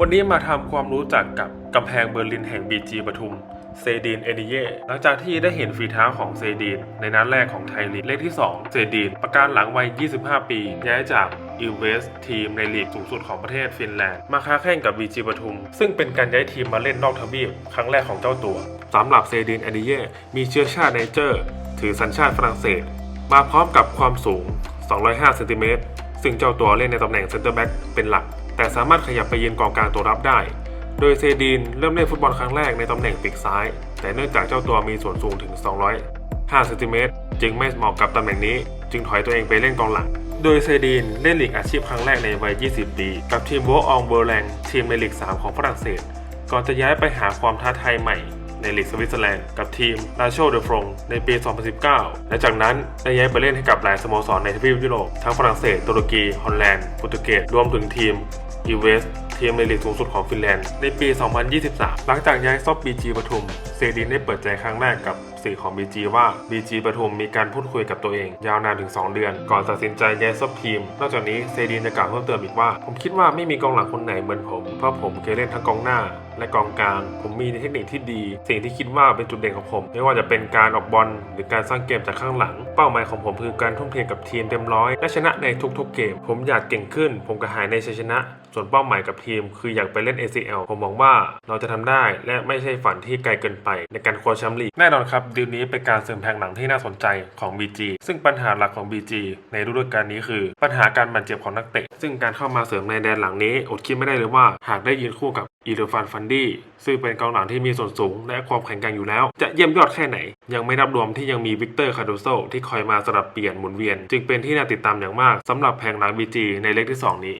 วันนี้มาทำความรู้จักกับกำแพงเบอร์ลินแห่งบีจีปทุม เซดีนเอนิเย่หลังจากที่ได้เห็นฝีเท้าของเซดีน ในนัดแรกของไทยลีกเลขที่ 2 เซดีน ประการหลังวัย 25 ปี ย้ายจากอิเวสทีมในลีกสูงสุดของประเทศฟินแลนด์ มาค้าแข่งกับบีจีปทุม ซึ่งเป็นการย้ายทีมมาเล่นนอกทวีปครั้งแรกของเจ้าตัวสำหรับเซดีนเอนิเย่มีเชื้อชาติไนเจอร์ ถือสัญชาติฝรั่งเศส มาพร้อมกับความสูง 205 เซนติเมตรซึ่งเจ้าตัวเล่นในตำแหน่งเซนเตอร์แบ็กเป็นหลัก แต่สามารถขยับไปยืนกองกลางตัวรับได้ โดยเซดีนเริ่มเล่นฟุตบอลครั้งแรกในตำแหน่งปีกซ้าย แต่เนื่องจากเจ้าตัวมีส่วนสูงถึง 205เซนติเมตรจึงไม่เหมาะกับตำแหน่งนี้ จึงถอยตัวเองไปเล่นกองหลัง โดยเซดีนเล่นลีกอาชีพครั้งแรกในวัย 20 ปี กับทีมโวอองเบอร์แลงทีมในลีก 3 ของฝรั่งเศส ก่อนจะย้ายไปหาความท้าทายใหม่ในลีกสวิตเซอร์แลนด์กับทีมลาโชเดฟรงในปี 2019 และจากนั้นได้ย้ายไปเล่นให้กับหลายสโมสรในทวีปยุโรปทั้งฝรั่งเศส ตุรกี ฮอลแลนด์ โปรตุเกส รวมถึงทีม อีเวสทีมในลีกสูงสุดของฟินแลนด์ในปี 2023 หลังจากย้ายซอบบีจีปทุม เซดินได้เปิดใจครั้งแรกกับสื่อของ BG ว่า BG ปทุมมีการพูดคุยกับตัวเอง ยาวนานถึง 2 เดือน ก่อนตัดสินใจย้ายซบทีม นอกจากนี้เซดินจะกล่าวเพิ่มเติมอีกว่า ผมคิดว่าไม่มีกองหลังคนไหนเหมือนผม เพราะผมเคยเล่นทั้งกองหน้าและกองกลาง ผมมีเทคนิคที่ดี สิ่งที่คิดว่าเป็นจุดเด่นของผม ไม่ว่าจะเป็นการออกบอลหรือการสร้างเกมจากข้างหลัง เป้าหมายของผมคือการทุ่มเทกับทีมเต็มร้อยและชนะในทุกๆเกม ผมอยากเก่งขึ้น ผมกระหายในชัยชนะ ส่วนเป้าหมายกับทีม คืออยากไปเล่น ACL ผมหวังว่าเราจะทำได้และไม่ใช่ฝันที่ไกลเกินไปในการคว้าแชมป์ลีกแน่นอนครับดีลนี้เป็นการเสริมแผงหลังที่น่าสนใจของ BG ซึ่งปัญหาหลักของ BG ในฤดูกาลนี้คือ ปัญหาการบาดเจ็บของนักเตะ ซึ่งการเข้ามาเสริมในแดนหลังนี้ อดคิดไม่ได้เลยว่า หากได้ยืนคู่กับอีเดฟานฟันดี้ซึ่งเป็นกองหลังที่มีส่วนสูง และความแข็งแกร่งอยู่แล้ว จะเยี่ยมยอดแค่ไหน ยังไม่นับรวมที่ยังมีวิกเตอร์คาโดโซที่คอยมาสลับเปลี่ยนหมุนเวียน จึงเป็นที่น่าติดตามอย่างมากสำหรับแผงหลัง BG ในเล็กที่สองนี้